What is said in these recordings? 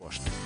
Most.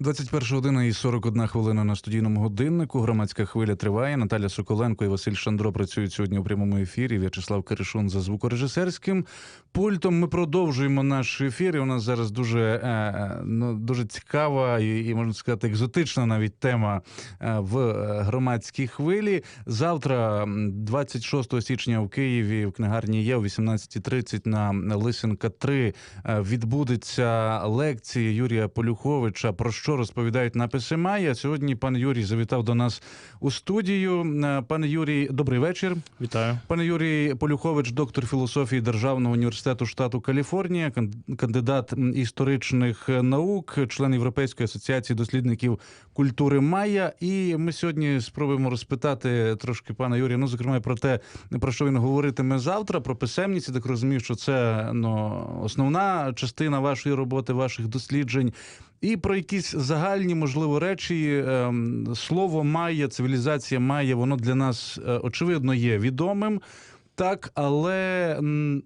21 година і 41 хвилина на студійному годиннику. Громадська хвиля триває. Наталя Соколенко і Василь Шандро працюють сьогодні у прямому ефірі. В'ячеслав Киришун за звукорежисерським пультом. Ми продовжуємо наш ефір. І у нас зараз дуже, е, е, ну, дуже цікава і, можна сказати, екзотична навіть тема е, в громадській хвилі. Завтра, м, 26 січня, в Києві в книгарні є о 18.30 на Лисенка 3 е, відбудеться лекція Юрія Полюховича. Про що розповідають написи Майя. Сьогодні пан Юрій завітав до нас у студію. Е, Пане Юрій, добрий вечір. Вітаю. Пане Юрій Полюхович, доктор філософії Державного університету штату Каліфорнія, кан- кандидат історичних е, наук, член Європейської асоціації дослідників культури Майя. І ми сьогодні спробуємо розпитати трошки пана Юрія. Ну, зокрема, про те, про що він говоритиме завтра, про писемність. Я так розумію, що це ну, основна частина вашої роботи, ваших досліджень. І про якісь загальні, можливо, речі. Ем, Слово має, цивілізація має, воно для нас е, очевидно є відомим. Так, але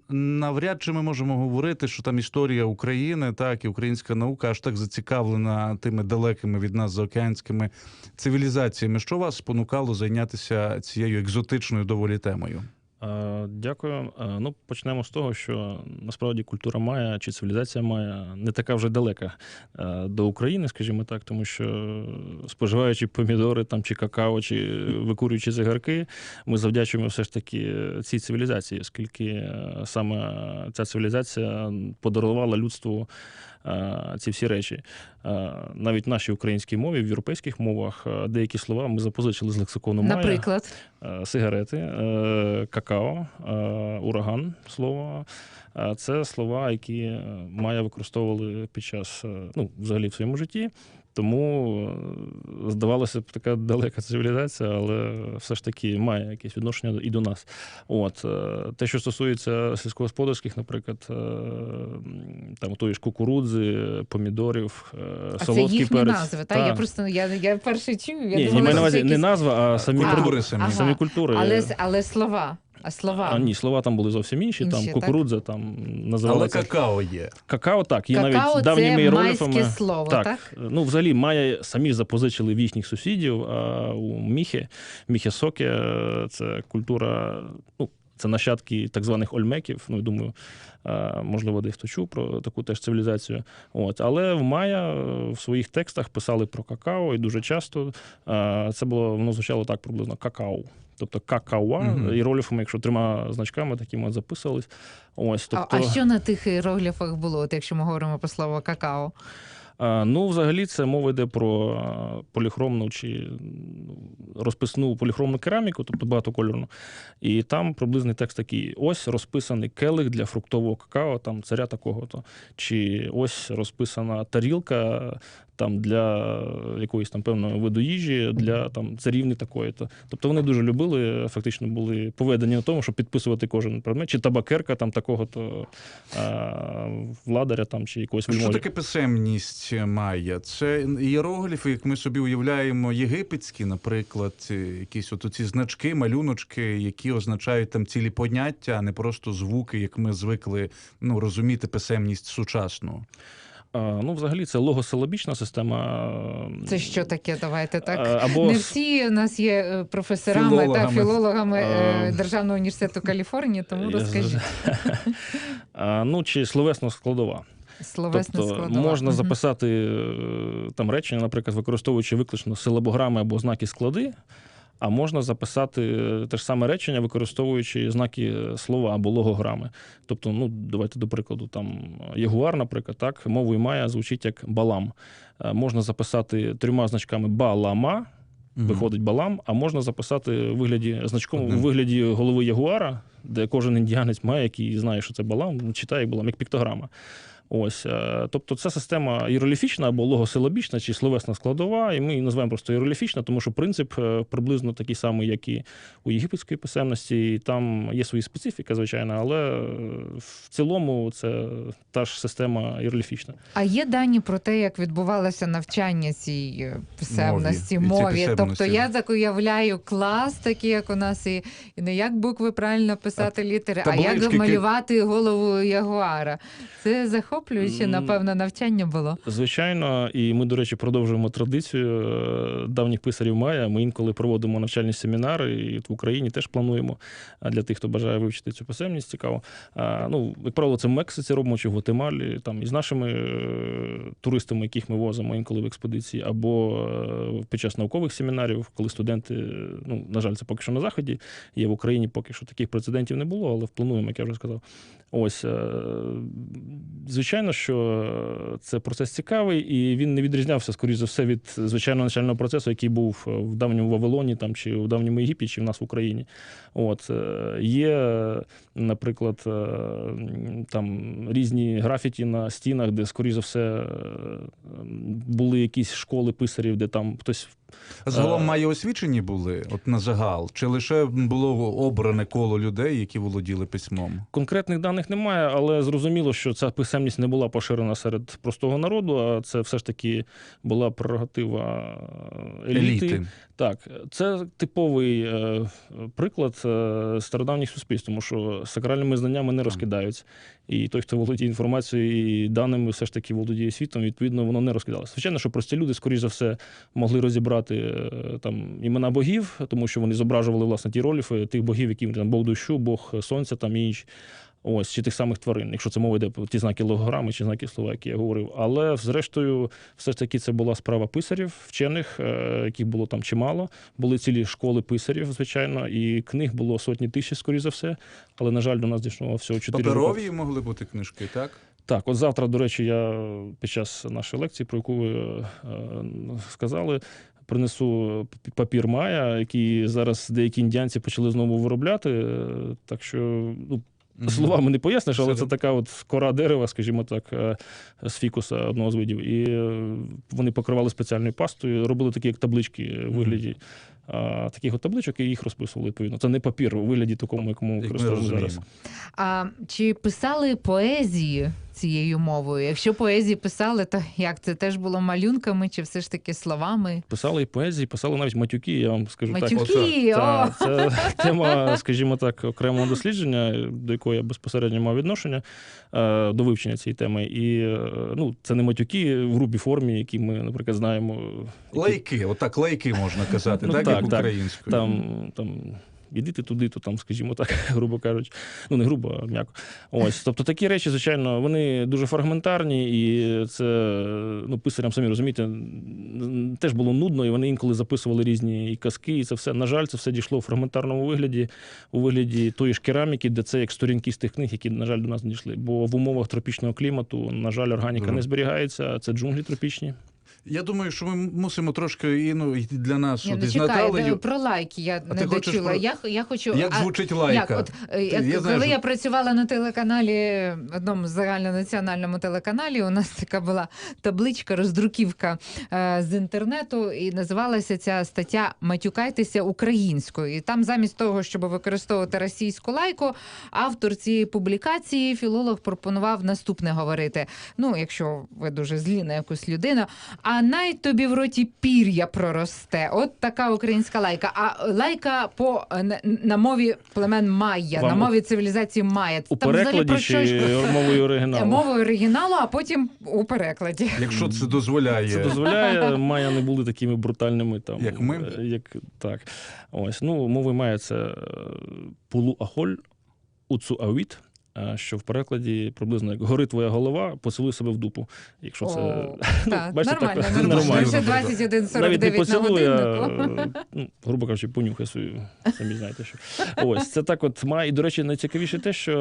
навряд чи ми можемо говорити, що там історія України, так і українська наука аж так зацікавлена тими далекими від нас заокеанськими цивілізаціями. Що вас спонукало зайнятися цією екзотичною доволі темою? Е, Дякую. Е, Ну, почнемо з того, що насправді культура Майя чи цивілізація Майя не така вже далека е, до України, скажімо так, тому що споживаючи помідори там чи какао, чи викурюючи цигарки, ми завдячуємо все ж таки цій цивілізації, оскільки саме ця цивілізація подарувала людству ці всі речі. Е, Навіть в нашій українській мові, в європейських мовах е, деякі слова ми запозичили з лексикону Майя. Наприклад, Е, сигарети, е, какао, е, ураган слово. Е, Це слова, які е, Майя використовували під час е, ну, взагалі в своєму житті. Тому е, здавалося б, така далека цивілізація, але все ж таки має якесь відношення і до нас. От е, те, що стосується сільськогосподарських, наприклад, е, там тої ж кукурудзи, помідорів, а це солодкий їхні перець. назви. Та? Я просто я, я перший чую. Я Ні, думала, маю на увазі це не назва, а самі Культури самі. ага. самі культури. Але, але слова. А слова. А ні, слова там були зовсім інші. Інші, там так? кукурудза, там Але какао є. какао. Так, є Какао навіть давніми це майське слово, так? Так, ну взагалі Майя самі запозичили в їхніх сусідів а у Міхи. Міхі Соке е, це культура, ну. Це нащадки так званих ольмеків. Ну, я думаю, можливо, десь хто чув про таку теж цивілізацію. От. Але в Майя е, в своїх текстах писали про какао, і дуже часто це було воно звучало так приблизно какао. Тобто какауа, Мгм. іерогліфами, якщо трьома значками такими записувались. Ось, тобто, А, а що на тих іерогліфах було, от якщо ми говоримо про слово какао? А, Ну, взагалі, це мова йде про поліхромну чи ну, розписну поліхромну кераміку, тобто багатокольорну. І там приблизний текст такий: ось розписаний келих для фруктового какао, там царя такого-то. Чи ось розписана тарілка там для якоїсь там певного виду їжі, для там царівни такої-то. Тобто вони дуже любили, фактично були поведені на тому, щоб підписувати кожен предмет, чи табакерка там такого-то а, владаря там, чи якогось Що таке писемність Майя? Це іерогліфи, як ми собі уявляємо, єгипетські, наприклад, е, якісь от ці значки, малюночки, які означають там цілі поняття, а не просто звуки, як ми звикли ну, розуміти писемність сучасну. Ну, взагалі, це логосилабічна система. Це що таке? Давайте так. Або Не всі у нас є е, професорами та Філологами. філологами е. Державного університету Каліфорнії, тому розкажіть. ну, чи словесна складова. Словесна тобто складова. можна Мгм. записати е, там речення, наприклад, використовуючи виключно силабограми або знаки склади. А можна записати е, те ж саме речення, використовуючи знаки е, слова або логограми. Тобто, ну давайте до прикладу, там ягуар, наприклад, так мовою мая звучить як балам. Е, Можна записати трьома значками балама, виходить балам, а можна записати в вигляді значком у вигляді голови ягуара, де кожен індіанець має, який знає, що це балам, читає як балам, як піктограма. Ось, е, тобто, це система іероліфічна або логосилабічна чи словесна складова, і ми її називаємо просто іероліфічна, тому що принцип е, приблизно такий самий, як і у єгипетської писемності. І там є свої специфіка, звичайно, але е, в цілому це та ж система іероліфічна. А є дані про те, як відбувалося навчання цій писемності, Мові. Мові. писемності. Тобто я так уявляю клас, такий, як у нас, і, і не як букви правильно писати літери, а як малювати голову ягуара. Це захоплююче, напевно, навчання було. Звичайно, і ми, до речі, продовжуємо традицію е, давніх писарів Майя. Ми інколи проводимо навчальні семінари, і в Україні теж плануємо для тих, хто бажає вивчити цю писемність. Цікаво. Ну, як правило, це в Мексиці робимо чи в Гватемалі, там із нашими е, туристами, яких ми возимо інколи в експедиції, або е, під час наукових семінарів, коли студенти, ну на жаль, це поки що на заході. Є в Україні поки що таких прецедентів не було, але плануємо, як я вже сказав. Ось, е, звичайно, що це процес цікавий, і він не відрізнявся, скоріш за все, від звичайного навчального процесу, який був в давньому Вавилоні, там, чи в давньому Єгипті, чи в нас в Україні. От, е, є, наприклад, е, там різні графіті на стінах, де, скоріш за все, е, були якісь школи писарів, де там хтось загалом Е. має освічені були от на загал, чи лише було обране коло людей, які володіли письмом? Конкретних даних немає, але зрозуміло, що ця писемність не була поширена серед простого народу, а це все ж таки була прерогатива еліти. Еліти. Так, це типовий е, приклад е, стародавніх суспільств, тому що сакральними знаннями не розкидаються. І той, хто володіє інформацією і даними, все ж таки володіє світом, відповідно, воно не розкидалося. Звичайно, що прості люди, скоріш за все, могли розібрати е, там імена богів, тому що вони зображували власне ті роліфи тих богів, які там Бог дощу, Бог сонця там і інші. Ось, чи тих самих тварин, якщо це мова йде про ті знаки логограми чи знаки слова, які я говорив. Але, зрештою, все ж таки це була справа писарів, вчених, е, яких було там чимало. Були цілі школи писарів, звичайно, і книг було сотні тисяч, скоріш за все. Але, на жаль, до нас дійшло всього чотири Паперові могли бути книжки, так? так, от завтра, до речі, я під час нашої лекції, про яку ви е, сказали, принесу папір Майя, який зараз деякі індіанці почали знову виробляти. Е, Так що ну, словами не поясниш, але це така от кора дерева, скажімо так, е, з фікуса одного з видів. І е, вони покривали спеціальною пастою, робили такі як таблички в вигляді. А, Таких от табличок і їх розписували відповідно. Це не папір у вигляді такому, якому Як використовуємо зараз. А чи писали поезії цією мовою? Якщо поезії писали, то як це теж було малюнками, чи все ж таки словами? Писали і поезії, писали навіть матюки, я вам скажу так. Матюки! О! Та, це тема, скажімо так, окремого дослідження, до якого я безпосередньо мав відношення е, до вивчення цієї теми. І е, ну, це не матюки в грубій формі, які ми, наприклад, знаємо. які Лайки, отак лайки можна казати, Ну, так, так, українською. Там, там ідите туди, то там, скажімо так, грубо кажучи. Ну, не грубо, а м'яко. Ось. Тобто такі речі, звичайно, вони дуже фрагментарні, і це ну, писарям самі розумієте, теж було нудно, і вони інколи записували різні і казки, і це все. На жаль, це все дійшло в фрагментарному вигляді, у вигляді тої ж кераміки, де це як сторінки з тих книг, які, на жаль, до нас не дійшли. Бо в умовах тропічного клімату, на жаль, органіка Дуже. не зберігається, а це джунглі тропічні. Я думаю, що ми мусимо трошки і, ну, і для нас Ні, от, ну, із чекай, Наталею. ну, про лайки я А не ти хочеш дочула. про- Я, я хочу... Як а- звучить лайка? Як, от, е, як, Я коли знаю, що- я працювала на телеканалі, одному загальнонаціональному телеканалі, у нас така була табличка, роздруківка е, з інтернету, і називалася ця стаття Матюкайтеся українською. І там, замість того, щоб використовувати російську лайку, автор цієї публікації, філолог, пропонував наступне говорити: ну, якщо ви дуже злі на якусь людину, а най тобі в роті пір'я проросте. От така українська лайка. А лайка по на, на мові племен Майя, Вам на мові цивілізації Майя. У Там взагалі перекладі про що ж? чи мовою оригіналу? мовою оригіналу, а потім у перекладі. Якщо це дозволяє. Це дозволяє. Майя не були такими брутальними, там, Як ми? е, Як, так. Ось. Ну, мови Майя це е, пулу е, що в перекладі приблизно як гори твоя голова, поцілуй себе в дупу. Якщо це О, ну, бачите, нормально, так, нормально. Вже навіть не 21.49 на годиннику. ну, грубо кажучи, понюхай свою, самі знаєте що. Ось це так от має. І, до речі, найцікавіше те, що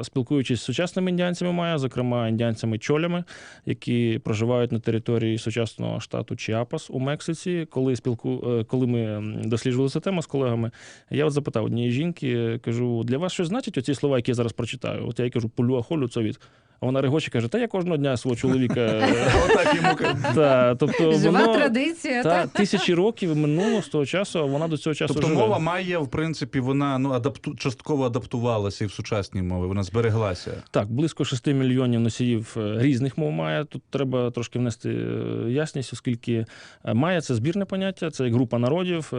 е, спілкуючись з сучасними індіанцями Майя, зокрема індіанцями чолями, які проживають на території сучасного штату Чіапас у Мексиці, коли спілку, е, коли ми досліджували цю тему з колегами, я от запитав однієї жінки, кажу, для вас щось значить оці слова, які зараз прочитаю? От я їй кажу, полюахолю це від. А вона регоче каже: Та я кожного дня свого чоловіка. Отак йому. Та, тобто Жива воно, традиція. та, тисячі років минуло з того часу, а вона до цього часу Тобто живе. мова має, в принципі, вона ну адапту... частково адаптувалася і в сучасній мові, вона збереглася. Так, близько 6 мільйонів носіїв е, різних мов має. Тут треба трошки внести е, ясність, оскільки е, має це збірне поняття, це як група народів,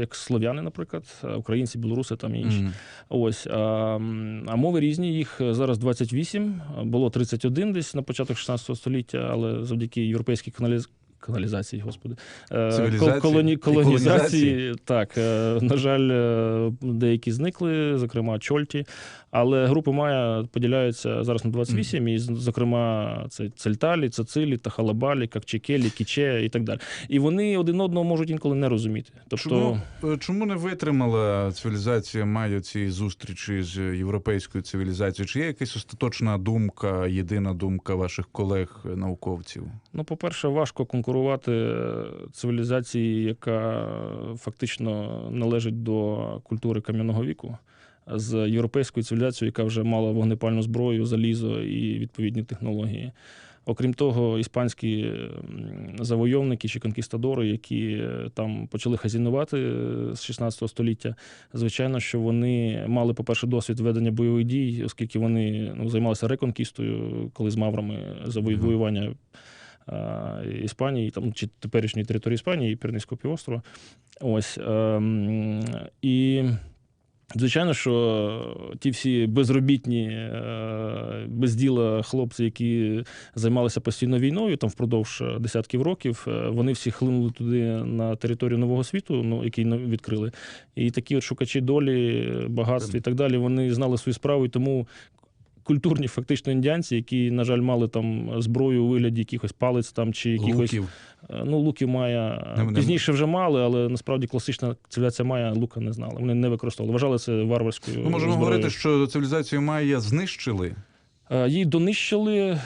як слов'яни, наприклад, українці, білоруси там і інші. Ось а, а мови різні. Їх зараз 28, було 31 десь на початок 16 століття, але завдяки європейській каналіз... каналізації, господи, е, колоні... колонізації. колонізації. Так, е, на жаль, е, деякі зникли, зокрема Чольті. Але групи Майя поділяються зараз на 28, і, зокрема, це Цельталі, Цицилі, Тахалабалі, Какчекелі, Кіче і так далі. І вони один одного можуть інколи не розуміти. Тобто, Чому, е, чому не витримала цивілізація Майя цієї зустрічі з європейською цивілізацією? Чи є якась остаточна думка, єдина думка ваших колег-науковців? Ну, по-перше, важко конкурувати е, цивілізації, яка фактично належить до культури кам'яного віку, з європейською цивілізацією, яка вже мала вогнепальну зброю, залізо і відповідні технології. Окрім того, іспанські завойовники чи конкістадори, які е, там почали хазінувати е, з 16 століття, звичайно, що вони мали, по-перше, досвід ведення бойових дій, оскільки вони ну, займалися реконкістою, коли з маврами завоювання Іспанії, там чи теперішньої території Іспанії і Піренейського півострова. Ось ем, і. Звичайно, що ті всі безробітні, е, без діла хлопці, які займалися постійно війною, там впродовж десятків років, е, вони всі хлинули туди на територію нового світу, ну який відкрили. І такі от шукачі долі, багатств і так далі, вони знали свою справу, і тому культурні фактично індіанці, які, на жаль, мали там зброю у вигляді якихось палець там чи якихось Луків. Е, Ну, луків має Не- не- пізніше вже мали, але насправді класична цивілізація має лука не знала. Вони не використовували. Вважали це варварською. Ми можемо зброєю. говорити, що цивілізацію Майя знищили. Е, Її донищили е,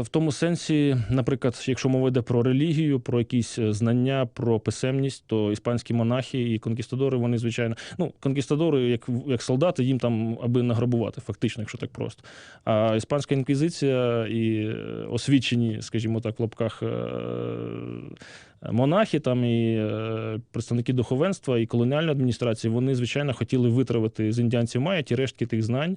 в тому сенсі, наприклад, якщо мова йде про релігію, про якісь е, знання, про писемність, то іспанські монахи і конкістадори, вони звичайно, ну конкістадори, як як солдати, їм там аби награбувати, фактично, якщо так просто. А іспанська інквізиція і освічені, скажімо так, в лапках. Монахи там і е, представники духовенства і колоніальної адміністрації вони звичайно хотіли витравити з індіанців Майя ті рештки тих знань,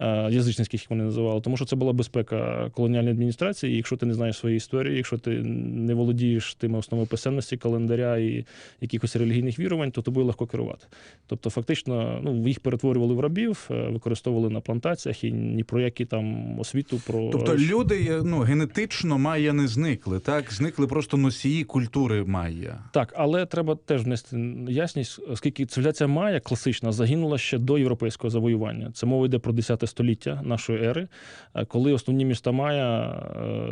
е, язичницьких їх вони називали, тому що це була безпека колоніальної адміністрації. І якщо ти не знаєш своєї історії, якщо ти не володієш тими основами писемності, календаря і якихось релігійних вірувань, то тобою легко керувати. Тобто, фактично, ну їх перетворювали в рабів, е, використовували на плантаціях і ні про які там освіту про Тобто люди ну, генетично Майя не зникли, так? Зникли просто носії культури Майя. Так, але треба теж внести ясність, оскільки цивілізація Майя класична загинула ще до європейського завоювання. Це мова йде про 10 століття нашої ери, е, коли основні міста Майя,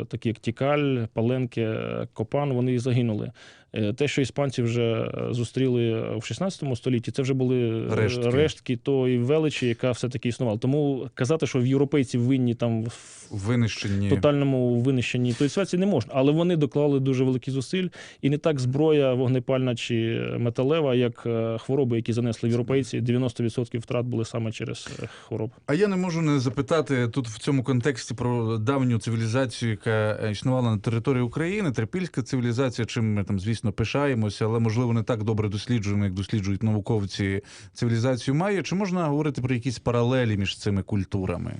е, такі як Тікаль, Паленке, Копан, вони загинули. Е, Те, що іспанці вже зустріли в 16 столітті, це вже були Рештки. рештки тої величі, яка все-таки існувала. Тому казати, що в європейців винні там в Винищені. тотальному винищенні тої ситуації не можна. Але вони доклали дуже великі зусиль, і не так зброя вогнепальна чи металева, як е, хвороби, які занесли європейці. 90% втрат були саме через е, хвороби. А я не можу не запитати тут в цьому контексті про давню цивілізацію, яка е, існувала на території України. Трипільська цивілізація, чим ми там, звісно, пишаємося, але можливо не так добре досліджуємо, як досліджують науковці цивілізацію Майя. Чи можна говорити про якісь паралелі між цими культурами?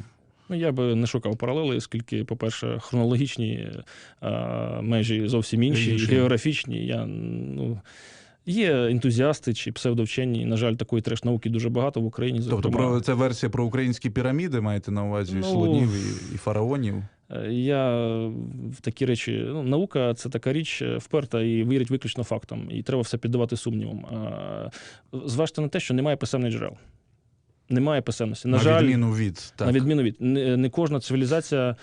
Ну, я би не шукав паралелей, оскільки, по-перше, хронологічні е, межі зовсім інші, Інші. географічні. Я, ну, є ентузіасти чи псевдовчені. На жаль, такої треш-науки дуже багато в Україні. Тобто, про це версія про українські піраміди маєте на увазі Ну, слонів і, і фараонів? Е, Я в такі речі, ну, наука це така річ е, вперта і вірить виключно фактам, і треба все піддавати сумнівам. А, Зважте на те, що немає писемних джерел. Немає писемності. На, На, жаль, відміну від так. на відміну від не, не кожна цивілізація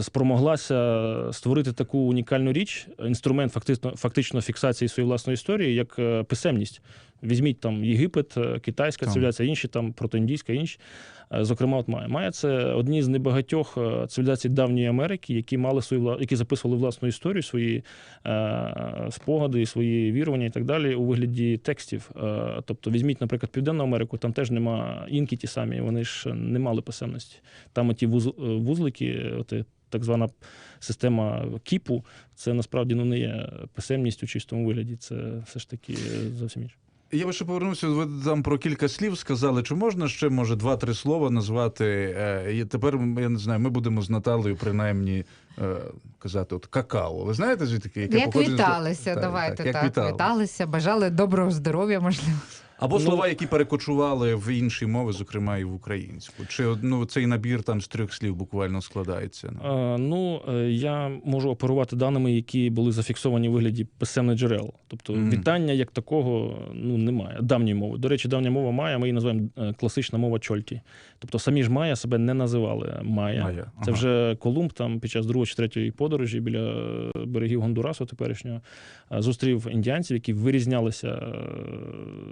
спромоглася створити таку унікальну річ, інструмент фактично, фактично фіксації своєї власної історії, як е, писемність. Візьміть там Єгипет, е, китайська Там. цивілізація, інші там протоіндійська, інші. Е, Зокрема, от Майя. Майя це одні з небагатьох е, цивілізацій давньої Америки, які мали свою які записували власну історію, свої е, спогади, свої вірування і так далі у вигляді текстів. Е, тобто, візьміть, наприклад, Південну Америку, там теж нема інки ті самі, вони ж не мали писемності. Там оті вуз, вузлики, от, е, так звана система кіпу, це насправді ну, не є писемність у чистому вигляді. Це все ж таки зовсім інше. Я би ще повернувся. Ви там про кілька слів сказали. Чи можна ще може два-три слова назвати? Е, і тепер я не знаю. Ми будемо з Наталею принаймні е, казати от какао. Ви знаєте звідки яке Як віталися? з- віталися, Так, давайте так, так. як вітали. Віталися, бажали доброго здоров'я, можливо. Або Ну- слова, які перекочували в інші мови, зокрема і в українську. Чи ну, цей набір там з трьох слів буквально складається? Е, Ну, е, я можу оперувати даними, які були зафіксовані у вигляді писемних джерел. Тобто Мгм. вітання як такого ну, немає. Давньої мови. До речі, давня мова Майя, ми її називаємо е, класична мова Чольті. Тобто самі ж Майя себе не називали Майя. Майя, Це ага. вже Колумб там під час другої чи третьої подорожі біля е, берегів Гондурасу теперішнього зустрів індіанців, які вирізнялися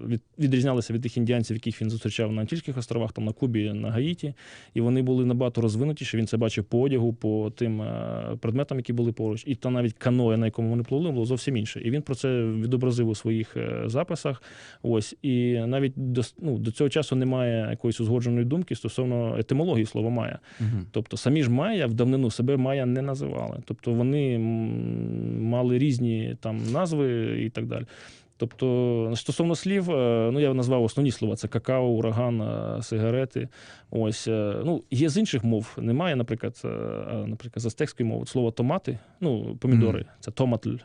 від, відрізнялися від тих індіанців, яких він зустрічав на Антильських островах, там на Кубі, на Гаїті. І вони були набагато розвинутіші. Він це бачив по одягу, по тим е, предметам, які були поруч, і та навіть каноє, на якому вони пливли, було зовсім інше. І він про це відобразив у своїх е, записах. Ось і навіть до, ну, до цього часу немає якоїсь узгодженої думки стосовно етимології слова Майя. Мгм. Тобто самі ж Майя в давнину себе Майя не називали. Тобто вони мали різні там назви і так далі. Тобто, стосовно слів, е, ну я назвав основні слова: це какао, ураган, е, сигарети. Ось е, ну є з інших мов. Немає, наприклад, наприклад, з азтекської мови слово томати, ну помідори, це томатль.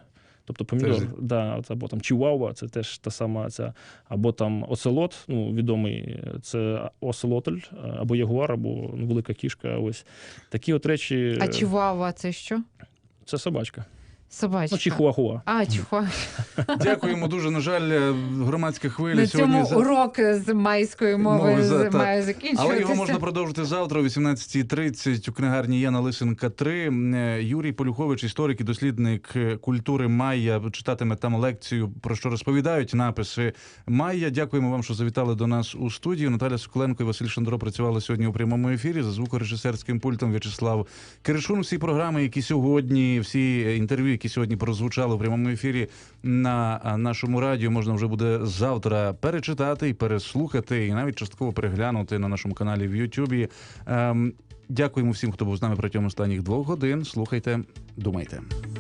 Тобто помідор, Теж- да, от, або там чіуауа, це теж та сама ця, або там оцелот, ну відомий, це оселотль, або ягуар, або ну, велика кішка. Ось такі от речі. А чувава це що? Це собачка. Собачка. Ну, чихуахуа. А, чихуа. Дякуємо дуже. На жаль, е, громадська хвиля На сьогодні цьому за- урок з майської мови Мови, за- з- має закінчуватися. Але його можна продовжити завтра о 18.30 у книгарні Яна Лисенка 3. Е, Юрій Полюхович, історик і дослідник е, культури Майя, читатиме там лекцію, про що розповідають написи Майя. Дякуємо вам, що завітали до нас у студію. Наталя Соколенко і Василь Шандро працювали сьогодні у прямому ефірі за звукорежисерським пультом В'ячеслав Киришун. Всі програми, які сьогодні, всі е, інтерв'ю, які сьогодні прозвучали у прямому ефірі на нашому радіо, можна вже буде завтра перечитати і переслухати, і навіть частково переглянути на нашому каналі в Ютубі. Ем, дякуємо всім, хто був з нами протягом останніх двох годин. Слухайте, думайте.